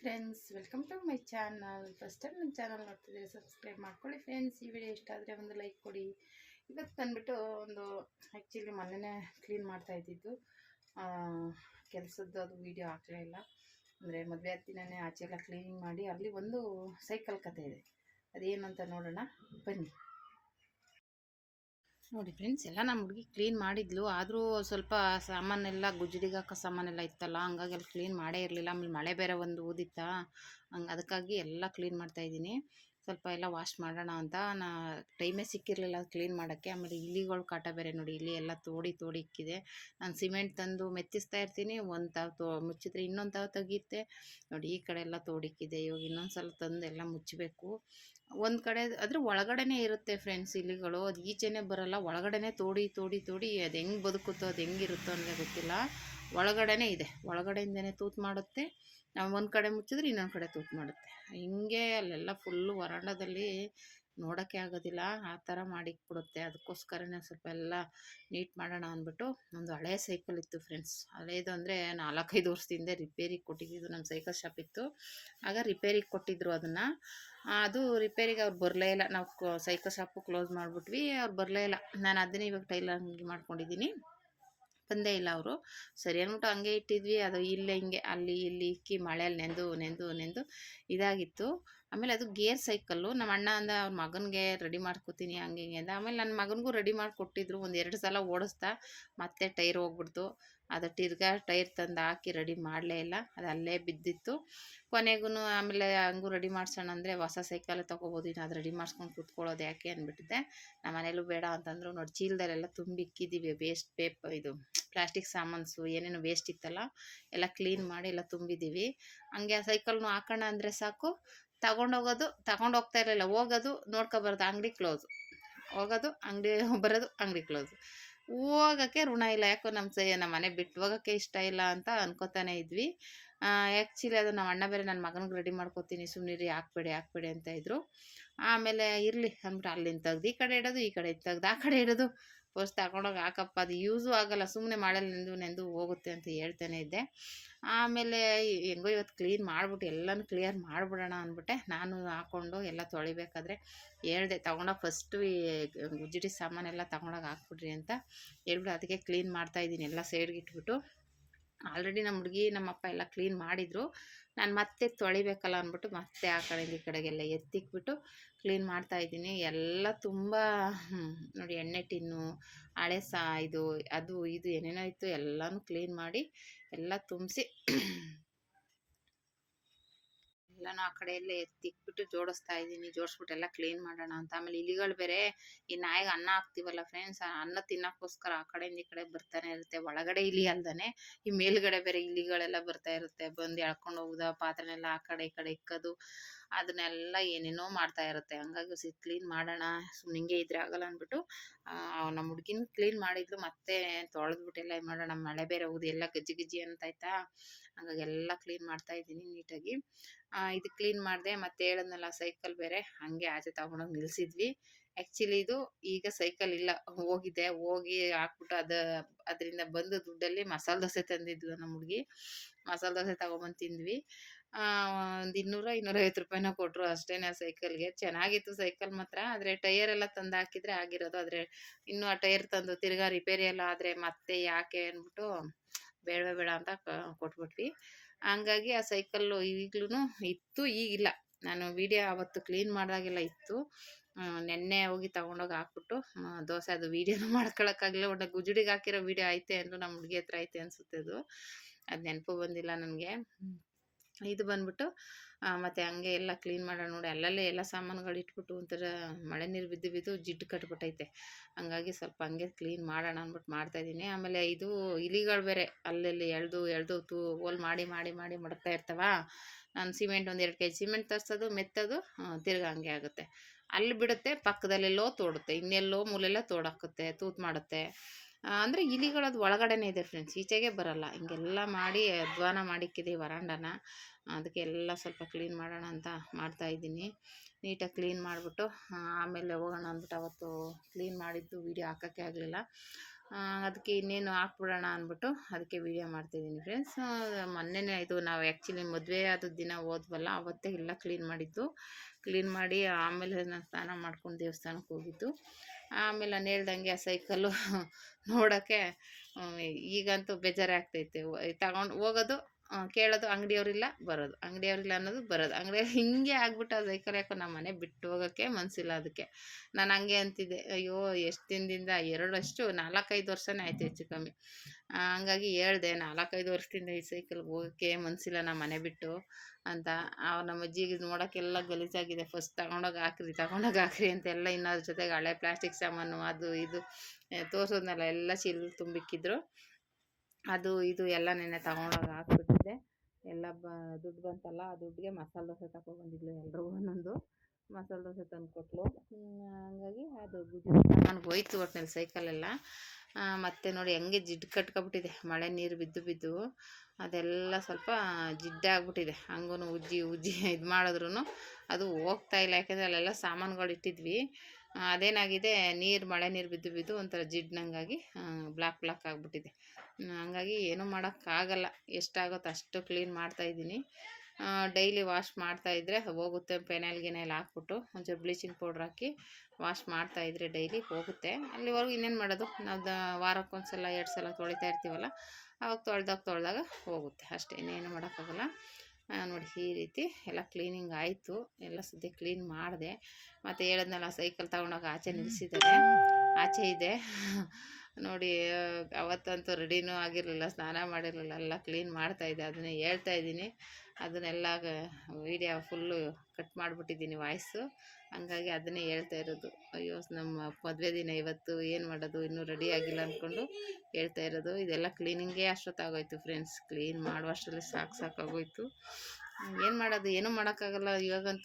Friends welcome to my channel first time ನನ್ನ channel ನೋಡ್ತಿದ್ದೀರಿ subscribe ಮಾಡ್ಕೊಳ್ಳಿ ಫ್ರೆಂಡ್ಸ್ ಈ ವಿಡಿಯೋ ಇಷ್ಟ ಆದರೆ ಒಂದು ಲೈಕ್ ಕೊಡಿ. ಇವತ್ತು ಬಂದುಬಿಟ್ಟು ಒಂದು ಆ್ಯಕ್ಚುಲಿ ಮೊನ್ನೆನೇ ಕ್ಲೀನ್ ಮಾಡ್ತಾ ಇದ್ದಿದ್ದು. ಕೆಲಸದ್ದು ಅದು ವೀಡಿಯೋ ಹಾಕಲೇ ಇಲ್ಲ. ಅಂದರೆ ಮದುವೆ ಹತ್ತಿನೇ ಆಚೆ ಎಲ್ಲ ಕ್ಲೀನಿಂಗ್ ಮಾಡಿ ಅಲ್ಲಿ ಒಂದು ಸೈಕಲ್ ಕತೆ ಇದೆ. ಅದೇನಂತ ನೋಡೋಣ? ಬನ್ನಿ. ನೋಡಿ ಫ್ರೆಂಡ್ಸ್ ಎಲ್ಲ ನಮ್ಮ ಹುಡುಗಿ ಕ್ಲೀನ್ ಮಾಡಿದ್ಲು. ಆದರೂ ಸ್ವಲ್ಪ ಸಾಮಾನೆಲ್ಲ ಗುಜ್ಜಿಡಿಗೆ ಹಾಕೋ ಸಾಮಾನೆಲ್ಲ ಇತ್ತಲ್ಲ, ಹಂಗಾಗಿ ಅಲ್ಲಿ ಕ್ಲೀನ್ ಮಾಡೇ ಇರಲಿಲ್ಲ. ಆಮೇಲೆ ಮಳೆ ಬೇರೆ ಒಂದು ಊದಿತ್ತಾ, ಹಂಗೆ ಅದಕ್ಕಾಗಿ ಎಲ್ಲ ಕ್ಲೀನ್ ಮಾಡ್ತಾಯಿದ್ದೀನಿ ಸ್ವಲ್ಪ ಎಲ್ಲ ವಾಶ್ ಮಾಡೋಣ ಅಂತ. ನಾ ಟೈಮೇ ಸಿಕ್ಕಿರಲಿಲ್ಲ ಕ್ಲೀನ್ ಮಾಡೋಕ್ಕೆ. ಆಮೇಲೆ ಇಲಿಗಳು ಕಾಟ ಬೇರೆ ನೋಡಿ ಇಲ್ಲಿ ಎಲ್ಲ ತೋಡಿ ತೋಡಿ ಇಕ್ಕಿದೆ. ನಾನು ಸಿಮೆಂಟ್ ತಂದು ಮೆತ್ತಿಸ್ತಾ ಇರ್ತೀನಿ. ಒಂದು ತಾವು ತೋ, ಮುಚ್ಚಿದ್ರೆ ಇನ್ನೊಂದು ತಾವು ತೆಗಿಯುತ್ತೆ ನೋಡಿ, ಈ ಕಡೆ ಎಲ್ಲ ತೋಡಿಕ್ಕಿದೆ ಇವಾಗ ಇನ್ನೊಂದು ಸಲ ತಂದು ಎಲ್ಲ ಮುಚ್ಚಬೇಕು ಒಂದು ಕಡೆ ಅದ್ರ ಒಳಗಡೆನೇ ಇರುತ್ತೆ ಫ್ರೆಂಡ್ಸ್ ಇಲಿಗಳು. ಅದು ಈಚೆನೇ ಬರೋಲ್ಲ. ಒಳಗಡೆನೇ ತೋಡಿ ತೋಡಿ ತೋಡಿ ಅದು ಹೆಂಗೆ ಬದುಕುತ್ತೋ, ಅದು ಹೆಂಗಿರುತ್ತೋ ಅನ್ನೋದೇ ಗೊತ್ತಿಲ್ಲ. ಒಳಗಡೆನೇ ಇದೆ. ಒಳಗಡೆಯಿಂದನೇ ತೂತು ಮಾಡುತ್ತೆ. ನಾವು ಒಂದು ಕಡೆ ಮುಚ್ಚಿದ್ರೆ ಇನ್ನೊಂದು ಕಡೆ ತೂತು ಮಾಡುತ್ತೆ. ಹಿಂಗೆ ಅಲ್ಲೆಲ್ಲ ಫುಲ್ಲು ವರಾಂಡದಲ್ಲಿ ನೋಡೋಕ್ಕೆ ಆಗೋದಿಲ್ಲ. ಆ ಥರ ಮಾಡಿಕ್ಬಿಡುತ್ತೆ ಅದಕ್ಕೋಸ್ಕರನೇ ಸ್ವಲ್ಪ ಎಲ್ಲ ನೀಟ್ ಮಾಡೋಣ ಅಂದ್ಬಿಟ್ಟು ಒಂದು ಹಳೆ ಸೈಕಲ್ ಇತ್ತು ಫ್ರೆಂಡ್ಸ್ ಹಳೇದು ಅಂದರೆ ನಾಲ್ಕೈದು ವರ್ಷದಿಂದ ರಿಪೇರಿಗೆ ಕೊಟ್ಟಿದ್ದು ನಮ್ಮ ಸೈಕಲ್ ಶಾಪ್ ಇತ್ತು. ಆಗ ರಿಪೇರಿಗೆ ಕೊಟ್ಟಿದ್ದರು ಅದನ್ನು. ಅದು ರಿಪೇರಿಗೆ ಅವ್ರು ಬರಲೇ ಇಲ್ಲ. ನಾವು ಸೈಕಲ್ ಶಾಪು ಕ್ಲೋಸ್ ಮಾಡಿಬಿಟ್ವಿ. ಅವ್ರು ಬರಲೇ ಇಲ್ಲ. ನಾನು ಅದನ್ನೇ ಇವಾಗ ಟೈಲರಿಂಗ್ ಮಾಡ್ಕೊಂಡಿದ್ದೀನಿ. ಬಂದೇ ಇಲ್ಲ ಅವರು. ಸರಿ ಅಂದ್ಬಿಟ್ಟು ಹಂಗೆ ಇಟ್ಟಿದ್ವಿ. ಅದು ಇಲ್ಲೇ ಹಿಂಗೆ ಅಲ್ಲಿ ಇಲ್ಲಿ ಇಕ್ಕಿ ಮಳೆಯಲ್ಲಿ ನೆಂದು ನೆಂದು ನೆಂದು ಇದಾಗಿತ್ತು. ಆಮೇಲೆ ಅದು ಗೇರ್ ಸೈಕಲ್ಲು ನಮ್ಮ ಅಣ್ಣ ಅಂದ ಅವ್ರ ಮಗನಿಗೆ ರೆಡಿ ಮಾಡ್ಕೊತೀನಿ, ಹಂಗೆ ಹಿಂಗೆ ಅಂದ ಆಮೇಲೆ ನನ್ನ ಮಗನಿಗೂ ರೆಡಿ ಮಾಡಿಕೊಟ್ಟಿದ್ರು. ಒಂದು ಎರಡು ಸಲ ಓಡಿಸ್ತಾ ಮತ್ತೆ ಟೈರ್ ಹೋಗ್ಬಿಡ್ತು. ಅದು ತಿರ್ಗಾ ಟೈರ್ ತಂದು ಹಾಕಿ ರೆಡಿ ಮಾಡಲೇ ಇಲ್ಲ, ಅದು ಅಲ್ಲೇ ಬಿದ್ದಿತ್ತು. ಕೊನೆಗೂ ಆಮೇಲೆ ಹಂಗೂ ರೆಡಿ ಮಾಡ್ಸೋಣ ಅಂದರೆ ಹೊಸ ಸೈಕಲ್ ತೊಗೋಬೋದು, ಇನ್ನು ಅದು ರೆಡಿ ಮಾಡ್ಸ್ಕೊಂಡು ಕೂತ್ಕೊಳ್ಳೋದು ಯಾಕೆ ಅಂದ್ಬಿಟ್ಟಿದ್ದೆ. ನಮ್ಮ ಮನೇಲೂ ಬೇಡ ಅಂತಂದರು, ನೋಡಿ ಚೀಲದಲ್ಲೆಲ್ಲ ತುಂಬಿ ಇಕ್ಕಿದ್ದೀವಿ ವೇಸ್ಟ್ ಪೇಪ ಇದು ಪ್ಲಾಸ್ಟಿಕ್ ಸಾಮಾನ್ಸು, ಏನೇನು ವೇಸ್ಟ್ ಇತ್ತಲ್ಲ, ಎಲ್ಲ ಕ್ಲೀನ್ ಮಾಡಿ ಎಲ್ಲ ತುಂಬಿದ್ದೀವಿ. ಹಂಗೆ ಆ ಸೈಕಲ್ನು ಹಾಕೋಣ ಅಂದರೆ ಸಾಕು, ತಗೊಂಡೋಗೋದು ತಗೊಂಡು ಹೋಗ್ತಾ ಇರಲಿಲ್ಲ, ಹೋಗೋದು, ನೋಡ್ಕೊಬಾರ್ದು, ಅಂಗಡಿ ಕ್ಲೋಸು ಹೋಗೋದು, ಅಂಗಡಿ, ಬರೋದು, ಅಂಗಡಿ ಕ್ಲೋಸು ಹೋಗೋಕ್ಕೆ ಋಣ ಇಲ್ಲ. ಯಾಕೋ ನಮ್ಮ ಸೈ ನಮ್ಮ ಮನೆ ಬಿಟ್ಟು ಹೋಗೋಕ್ಕೆ ಇಷ್ಟ ಇಲ್ಲ ಅಂತ ಅನ್ಕೋತಾನೆ ಇದ್ವಿ. ಆ್ಯಕ್ಚುಲಿ ಅದು ನಮ್ಮ ಅಣ್ಣ ಬೇರೆ ನನ್ನ ಮಗನಿಗೆ ರೆಡಿ ಮಾಡ್ಕೊತೀನಿ. ಸುಮ್ಮನಿರಿ ಹಾಕ್ಬೇಡಿ ಹಾಕ್ಬೇಡಿ ಅಂತ ಇದ್ರು. ಆಮೇಲೆ ಇರಲಿ ಅಂದ್ಬಿಟ್ಟು ಅಲ್ಲಿಂದ ತೆಗ್ದು, ಈ ಕಡೆ ಇಡೋದು, ಈ ಕಡೆ ತೆಗ್ದು, ಆ ಕಡೆ ಇಡೋದು. ಫಸ್ಟ್ ತಗೊಂಡೋಗಿ ಹಾಕಪ್ಪ, ಅದು ಯೂಸು ಆಗಲ್ಲ ಸುಮ್ಮನೆ ಮಾಡಲ್ಲ, ನೆಂದು ನೆಂದು ಹೋಗುತ್ತೆ ಅಂತ ಹೇಳ್ತಾನೆ ಇದ್ದೆ. ಆಮೇಲೆ ಹೆಂಗೋ ಇವತ್ತು ಕ್ಲೀನ್ ಮಾಡಿಬಿಟ್ಟು, ಎಲ್ಲನೂ ಕ್ಲಿಯರ್ ಮಾಡಿಬಿಡೋಣ ಅಂದ್ಬಿಟ್ಟೆ. ನಾನು ಹಾಕ್ಕೊಂಡು ಎಲ್ಲ ತೊಳಿಬೇಕಾದ್ರೆ ಹೇಳಿದೆ ತೊಗೊಂಡೋಗಿ ಫಸ್ಟು ಈ ಗುಜ್ಜಿಡಿ ಸಾಮಾನೆಲ್ಲ ತೊಗೊಂಡೋಗಿ ಹಾಕ್ಬಿಡ್ರಿ ಅಂತ ಹೇಳ್ಬಿಟ್ಟು, ಅದಕ್ಕೆ ಕ್ಲೀನ್ ಮಾಡ್ತಾಯಿದ್ದೀನಿ ಎಲ್ಲ ಸೈಡ್ಗೆ ಇಟ್ಬಿಟ್ಟು. ಆಲ್ರೆಡಿ ನಮ್ಮ ಹುಡುಗಿ ನಮ್ಮಪ್ಪ ಎಲ್ಲ ಕ್ಲೀನ್ ಮಾಡಿದರು. ನಾನು ಮತ್ತೆ ತೊಳಿಬೇಕಲ್ಲ ಅಂದ್ಬಿಟ್ಟು ಮತ್ತೆ ಆ ಕಡೆ ಈ ಕಡೆಗೆಲ್ಲ ಎತ್ತಿಕ್ಬಿಟ್ಟು ಕ್ಲೀನ್ ಮಾಡ್ತಾ ಇದ್ದೀನಿ. ಎಲ್ಲ ತುಂಬ ನೋಡಿ ಎಣ್ಣೆ ಟಿನ್ನು, ಹಳೆ ಸಾ ಇದು, ಅದು, ಇದು ಏನೇನೋ ಇತ್ತು ಎಲ್ಲನೂ ಕ್ಲೀನ್ ಮಾಡಿ ಎಲ್ಲ ತುಂಬಿಸಿ ಎಲ್ಲನೂ ಆ ಕಡೆ ಎಲ್ಲ ಎತ್ತಿಕ್ಬಿಟ್ಟು ಜೋಡಿಸ್ತಾ ಇದ್ದೀನಿ ಜೋಡಿಸ್ಬಿಟ್ಟು ಎಲ್ಲ ಕ್ಲೀನ್ ಮಾಡೋಣ ಅಂತ. ಆಮೇಲೆ ಇಲಿಗಳು ಬೇರೆ, ಈ ನಾಯಿಗೆ ಅನ್ನ ಹಾಕ್ತೀವಲ್ಲ ಫ್ರೆಂಡ್ಸ್ ಅನ್ನ ತಿನ್ನೋಕ್ಕೋಸ್ಕರ ಆ ಕಡೆಯಿಂದ ಈ ಕಡೆ ಬರ್ತಾನೆ ಇರುತ್ತೆ. ಒಳಗಡೆ ಇಲಿ ಅಲ್ದಾನೆ, ಈ ಮೇಲ್ಗಡೆ ಬೇರೆ ಇಲಿಗಳೆಲ್ಲ ಬರ್ತಾ ಇರುತ್ತೆ. ಬಂದು ಎಳ್ಕೊಂಡು ಹೋಗುದ, ಪಾತ್ರೆನೆಲ್ಲ ಆ ಕಡೆ ಈ ಕಡೆ ಇಕ್ಕೋದು, ಅದನ್ನೆಲ್ಲ ಏನೇನೋ ಮಾಡ್ತಾ ಇರುತ್ತೆ. ಹಂಗಾಗಿ ಸಿ ಕ್ಲೀನ್ ಮಾಡೋಣ ಸುಮ್ಮನೆ ಹಿಂಗೆ ಇದ್ರೆ ಆಗಲ್ಲ ಅಂದ್ಬಿಟ್ಟು ನಮ್ಮ ಹುಡುಗಿನ ಕ್ಲೀನ್ ಮಾಡಿದ್ಲು, ಮತ್ತೆ ತೊಳೆದ್ಬಿಟ್ಟು ಎಲ್ಲ ಮಾಡೋಣ. ಮಳೆ ಬೇರೆ ಹೋಗುದು, ಎಲ್ಲ ಗಜ್ಜಿ ಗಜ್ಜಿ ಅಂತಾಯ್ತಾ ಹಂಗಾಗಿ ಎಲ್ಲ ಕ್ಲೀನ್ ಮಾಡ್ತಾ ಇದ್ದೀನಿ ನೀಟಾಗಿ. ಇದು ಕ್ಲೀನ್ ಮಾಡಿದೆ ಮತ್ತೆ ಹೇಳಿದ್ನಲ್ಲ ಸೈಕಲ್ ಬೇರೆ, ಹಾಗೆ ಆಚೆ ತಗೊಂಡೋಗಿ ನಿಲ್ಸಿದ್ವಿ. ಆ್ಯಕ್ಚುಲಿ ಇದು ಈಗ ಸೈಕಲ್ ಇಲ್ಲ, ಹೋಗಿದೆ. ಹೋಗಿ ಹಾಕ್ಬಿಟ್ಟು ಅದು, ಅದರಿಂದ ಬಂದು ದುಡ್ಡಲ್ಲಿ ಮಸಾಲೆ ದೋಸೆ ತಂದಿದ್ವು ನಮ್ಮ ಹುಡುಗಿ. ಮಸಾಲೆ ದೋಸೆ ತಗೊಂಬಂದು ತಿಂದ್ವಿ. ಒಂದು ಇನ್ನೂರ, ಇನ್ನೂರೈವತ್ತು ರೂಪಾಯಿನ ಕೊಟ್ಟರು ಅಷ್ಟೇ ಆ ಸೈಕಲ್ಗೆ ಚೆನ್ನಾಗಿತ್ತು ಸೈಕಲ್ ಮಾತ್ರ, ಆದರೆ ಟೈರ್ ಎಲ್ಲ ತಂದು ಹಾಕಿದರೆ ಆಗಿರೋದು. ಆದರೆ ಇನ್ನೂ ಆ ಟೈರ್ ತಂದು ತಿರ್ಗಾ ರಿಪೇರಿ ಎಲ್ಲ ಆದರೆ ಮತ್ತೆ ಯಾಕೆ ಅಂದ್ಬಿಟ್ಟು ಬೇಡವೇ ಬೇಡ ಅಂತ ಕೊಟ್ಬಿಟ್ವಿ. ಹಂಗಾಗಿ ಆ ಸೈಕಲ್ಲು ಈಗಲೂ ಇತ್ತು, ಈಗಿಲ್ಲ. ನಾನು ವೀಡಿಯೋ ಅವತ್ತು ಕ್ಲೀನ್ ಮಾಡಿದಾಗೆಲ್ಲ ಇತ್ತು. ನೆನ್ನೆ ಹೋಗಿ ತಗೊಂಡೋಗಿ ಹಾಕ್ಬಿಟ್ಟು ದೋಸೆ ಅದು ವೀಡಿಯೋನು ಮಾಡ್ಕೊಳಕ್ಕಾಗಲಿಲ್ಲ. ಒಳ್ಳೆ ಗುಜುಡಿಗೆ ಹಾಕಿರೋ ವೀಡಿಯೋ ಐತೆ ಅಂದರು ನಮ್ಮ ಹುಡುಗಿ ಹತ್ರ ಐತೆ ಅನಿಸುತ್ತೆ ಅದು. ಅದು ನೆನಪು ಬಂದಿಲ್ಲ ನನಗೆ. ಇದು ಬಂದ್ಬಿಟ್ಟು ಮತ್ತು ಹಂಗೆ ಎಲ್ಲ ಕ್ಲೀನ್ ಮಾಡೋಣ ನೋಡಿ, ಅಲ್ಲಲ್ಲೇ ಎಲ್ಲ ಸಾಮಾನುಗಳು ಇಟ್ಬಿಟ್ಟು ಒಂಥರ ಮಳೆ ನೀರು ಬಿದ್ದು ಬಿದ್ದು ಜಿಡ್ಡು ಕಟ್ಬಿಟ್ಟೈತೆ. ಹಂಗಾಗಿ ಸ್ವಲ್ಪ ಹಂಗೆ ಕ್ಲೀನ್ ಮಾಡೋಣ ಅಂದ್ಬಿಟ್ಟು ಮಾಡ್ತಾಯಿದ್ದೀನಿ ಆಮೇಲೆ ಇದು ಇಲಿಗಳು ಬೇರೆ, ಅಲ್ಲಲ್ಲಿ ಎಳೆದು ಎಳೆದು ತೂ, ಹೋಲ್ ಮಾಡಿ ಮಾಡಿ ಮಾಡಿ ಮಡಗ್ತಾ ಇರ್ತಾವ, ನಾನು ಸಿಮೆಂಟ್ ಒಂದು ಎರಡು ಕೆ ಜಿ ಸಿಮೆಂಟ್ ತರಿಸೋದು, ಮೆತ್ತೋದು ತಿರ್ಗಾ ಹಂಗೆ ಆಗುತ್ತೆ. ಅಲ್ಲಿ ಬಿಡುತ್ತೆ, ಪಕ್ಕದಲ್ಲೆಲ್ಲೋ ತೋಡುತ್ತೆ, ಇನ್ನೆಲ್ಲೋ ಮೂಲೆಲ್ಲ ತೋಡಾಕುತ್ತೆ, ತೂತು ಮಾಡುತ್ತೆ. ಅಂದರೆ ಇಲಿಗಳದ್ದು ಒಳಗಡೆನೇ ಇದೆ ಫ್ರೆಂಡ್ಸ್ ಈಚೆಗೆ ಬರಲ್ಲ. ಹಿಂಗೆಲ್ಲ ಮಾಡಿ ಅಧ್ವಾನ ಮಾಡಿಕ್ಕಿದೆ ವರಾಂಡನ. ಅದಕ್ಕೆ ಎಲ್ಲ ಸ್ವಲ್ಪ ಕ್ಲೀನ್ ಮಾಡೋಣ ಅಂತ ಮಾಡ್ತಾಯಿದ್ದೀನಿ ನೀಟಾಗಿ ಕ್ಲೀನ್ ಮಾಡಿಬಿಟ್ಟು ಆಮೇಲೆ ಹೋಗೋಣ ಅಂದ್ಬಿಟ್ಟು ಅವತ್ತು ಕ್ಲೀನ್ ಮಾಡಿದ್ದು ವೀಡಿಯೋ ಹಾಕೋಕ್ಕೆ ಆಗಲಿಲ್ಲ. ಅದಕ್ಕೆ ಇನ್ನೇನು ಹಾಕ್ಬಿಡೋಣ ಅಂದ್ಬಿಟ್ಟು ಅದಕ್ಕೆ ವೀಡಿಯೋ ಮಾಡ್ತಿದ್ದೀನಿ ಫ್ರೆಂಡ್ಸ್ ಮೊನ್ನೆನೇ ಇದು ನಾವು ಆ್ಯಕ್ಚುಲಿ ಮದುವೆ ಆದ ದಿನ ಹೋದ್ವಲ್ಲ, ಅವತ್ತೇ ಎಲ್ಲ ಕ್ಲೀನ್ ಮಾಡಿದ್ದು. ಕ್ಲೀನ್ ಮಾಡಿ ಆಮೇಲೆ ನಾನು ಸ್ನಾನ ಮಾಡ್ಕೊಂಡು ದೇವಸ್ಥಾನಕ್ಕೆ ಹೋಗಿದ್ದು. ಆಮೇಲೆ ನಾನು ಹೇಳ್ದಂಗೆ ಆ ಸೈಕಲ್ಲು ನೋಡೋಕ್ಕೆ ಈಗಂತೂ ಬೇಜಾರಾಗ್ತೈತೆ. ತಗೊಂಡು ಹೋಗೋದು ಕೇಳೋದು ಅಂಗಡಿಯವ್ರಿಲ್ಲ, ಬರೋದು. ಅಂಗಡಿಯವ್ರಿಲ್ಲ ಅನ್ನೋದು ಬರೋದು. ಅಂಗಡಿ ಹಿಂಗೆ ಆಗ್ಬಿಟ್ಟು ಅದು ಸೈಕಲ್ ಯಾಕೋ ನಮ್ಮ ಮನೆ ಬಿಟ್ಟು ಹೋಗೋಕ್ಕೆ ಮನಸ್ಸಿಲ್ಲ ಅದಕ್ಕೆ. ನಾನು ಹಂಗೆ ಅಂತಿದ್ದೆ, ಅಯ್ಯೋ, ಎಷ್ಟು ದಿನದಿಂದ ಎರಡಷ್ಟು ನಾಲ್ಕೈದು ವರ್ಷನೇ ಆಯಿತು ಹೆಚ್ಚು ಕಮ್ಮಿ. ಹಂಗಾಗಿ ಹೇಳ್ದೆ, ನಾಲ್ಕೈದು ವರ್ಷದಿಂದ ಈ ಸೈಕಲ್ ಹೋಗೋಕ್ಕೆ ಮನಸ್ಸಿಲ್ಲ ನಮ್ಮ ಮನೆ ಬಿಟ್ಟು, ಅಂತ. ಅವ್ರು ನಮ್ಮ ಅಜ್ಜಿಗೆ ನೋಡೋಕ್ಕೆಲ್ಲ ಗಲೀಜಾಗಿದೆ. ಫಸ್ಟ್ ತಗೊಂಡೋಗಿ ಹಾಕ್ರಿ ತಗೊಂಡೋಗಿ ಹಾಕ್ರಿ ಅಂತ ಎಲ್ಲ ಇನ್ನದ್ರ ಜೊತೆಗೆ ಹಳೆ ಪ್ಲಾಸ್ಟಿಕ್ ಸಾಮಾನು, ಅದು ಇದು ತೋರಿಸೋದ್ನೆಲ್ಲ ಎಲ್ಲ ಚೀಲ ತುಂಬಿಕ್ಕಿದ್ರು. ಅದು, ಇದು ಎಲ್ಲ ನೆನ್ನೆ ತಗೊಂಡೋಗಿ ಹಾಕ್ಬಿಟ್ಟಿದ್ದೆ ಎಲ್ಲ ಬ, ದುಡ್ಡು ಬಂತಲ್ಲ, ಆ ದುಡ್ಡಿಗೆ ಮಸಾಲೆ ದೋಸೆ ತಗೊಬಂದಿದ್ಲು ಎಲ್ರಿಗೂ ಒಂದೊಂದು. ಮಸಾಲೆ ದೋಸೆ ತಂದು ಕೊಟ್ಲು ಹಂಗಾಗಿ ಅದು ನನಗೆ ಹೋಯ್ತು ಒಟ್ನಲ್ಲಿ ಸೈಕಲೆಲ್ಲ ಮತ್ತು ನೋಡಿ ಹೆಂಗೆ ಜಿಡ್ಡು ಕಟ್ಕೊಬಿಟ್ಟಿದೆ. ಮಳೆ ನೀರು ಬಿದ್ದು ಬಿದ್ದು. ಅದೆಲ್ಲ ಸ್ವಲ್ಪ ಜಿಡ್ಡಾಗ್ಬಿಟ್ಟಿದೆ ಹಂಗೂ ಉಜ್ಜಿ ಉಜ್ಜಿ ಇದು ಮಾಡಿದ್ರು ಅದು ಹೋಗ್ತಾ ಇಲ್ಲ. ಯಾಕೆಂದರೆ ಅಲ್ಲೆಲ್ಲ ಸಾಮಾನುಗಳು ಇಟ್ಟಿದ್ವಿ ಅದೇನಾಗಿದೆ? ನೀರು, ಮಳೆ ನೀರು ಬಿದ್ದು ಬಿದ್ದು ಒಂಥರ ಜಿಡ್ನಂಗಾಗಿ ಬ್ಲಾಕ್ ಬ್ಲಾಕ್ ಆಗಿಬಿಟ್ಟಿದೆ. ಹಂಗಾಗಿ ಏನೂ ಮಾಡೋಕ್ಕಾಗಲ್ಲ. ಎಷ್ಟಾಗುತ್ತೋ ಅಷ್ಟು ಕ್ಲೀನ್ ಮಾಡ್ತಾಯಿದ್ದೀನಿ ಡೈಲಿ ವಾಶ್ ಮಾಡ್ತಾಯಿದ್ರೆ ಹೋಗುತ್ತೆ, ಪೆನಲ್, ಗಿನೆಲ್ ಹಾಕ್ಬಿಟ್ಟು ಒಂಚೂರು ಬ್ಲೀಚಿಂಗ್ ಪೌಡ್ರ್ ಹಾಕಿ ವಾಶ್ ಮಾಡ್ತಾಯಿದ್ರೆ ಡೈಲಿ ಹೋಗುತ್ತೆ. ಅಲ್ಲಿವರೆಗೂ ಇನ್ನೇನು ಮಾಡೋದು? ನಾವು ದ ವಾರಕ್ಕೊಂದು ಸಲ ಎರಡು ಸಲ ತೊಳಿತಾ ಇರ್ತೀವಲ್ಲ, ಅವಾಗ ತೊಳೆದಾಗ ತೊಳೆದಾಗ ಹೋಗುತ್ತೆ. ಅಷ್ಟೇ, ಇನ್ನೇನು ಮಾಡೋಕ್ಕಾಗಲ್ಲ. ನೋಡಿ ಈ ರೀತಿ ಎಲ್ಲ ಕ್ಲೀನಿಂಗ್ ಆಯಿತು. ಎಲ್ಲ ಸದ್ಯ ಕ್ಲೀನ್ ಮಾಡಿದೆ. ಮತ್ತು ಹೇಳಿದ್ನಲ್ಲ ಸೈಕಲ್ ತಗೊಂಡೋಗಿ ಆಚೆ ನಿಲ್ಲಿಸಿದ್ದಾರೆ. ಆಚೆ ಇದೆ. ನೋಡಿ, ಅವತ್ತಂತೂ ರೆಡಿನೂ ಆಗಿರಲಿಲ್ಲ, ಸ್ನಾನ ಮಾಡಿರಲಿಲ್ಲ, ಎಲ್ಲ ಕ್ಲೀನ್ ಮಾಡ್ತಾಯಿದ್ದೆ ಅದನ್ನೇ ಹೇಳ್ತಾ ಇದ್ದೀನಿ. ಅದನ್ನೆಲ್ಲ ವೀಡಿಯೋ ಫುಲ್ಲು ಕಟ್ ಮಾಡಿಬಿಟ್ಟಿದ್ದೀನಿ ವಾಯ್ಸು ಹಂಗಾಗಿ ಅದನ್ನೇ ಹೇಳ್ತಾ ಇರೋದು. ಅಯ್ಯೋ, ನಮ್ಮ ಮದುವೆ ದಿನ ಇವತ್ತು ಏನು ಮಾಡೋದು? ಇನ್ನೂ ರೆಡಿ ಆಗಿಲ್ಲ ಅಂದ್ಕೊಂಡು ಹೇಳ್ತಾ ಇರೋದು. ಇದೆಲ್ಲ ಕ್ಲೀನಿಂಗೇ ಅಷ್ಟೊತ್ತಾಗೋಯ್ತು ಫ್ರೆಂಡ್ಸ್ ಕ್ಲೀನ್ ಮಾಡುವಷ್ಟರಲ್ಲಿ ಸಾಕು ಸಾಕಾಗೋಯ್ತು. ಏನು ಮಾಡೋದು? ಏನೂ ಮಾಡೋಕ್ಕಾಗಲ್ಲ ಇವಾಗಂತೂ.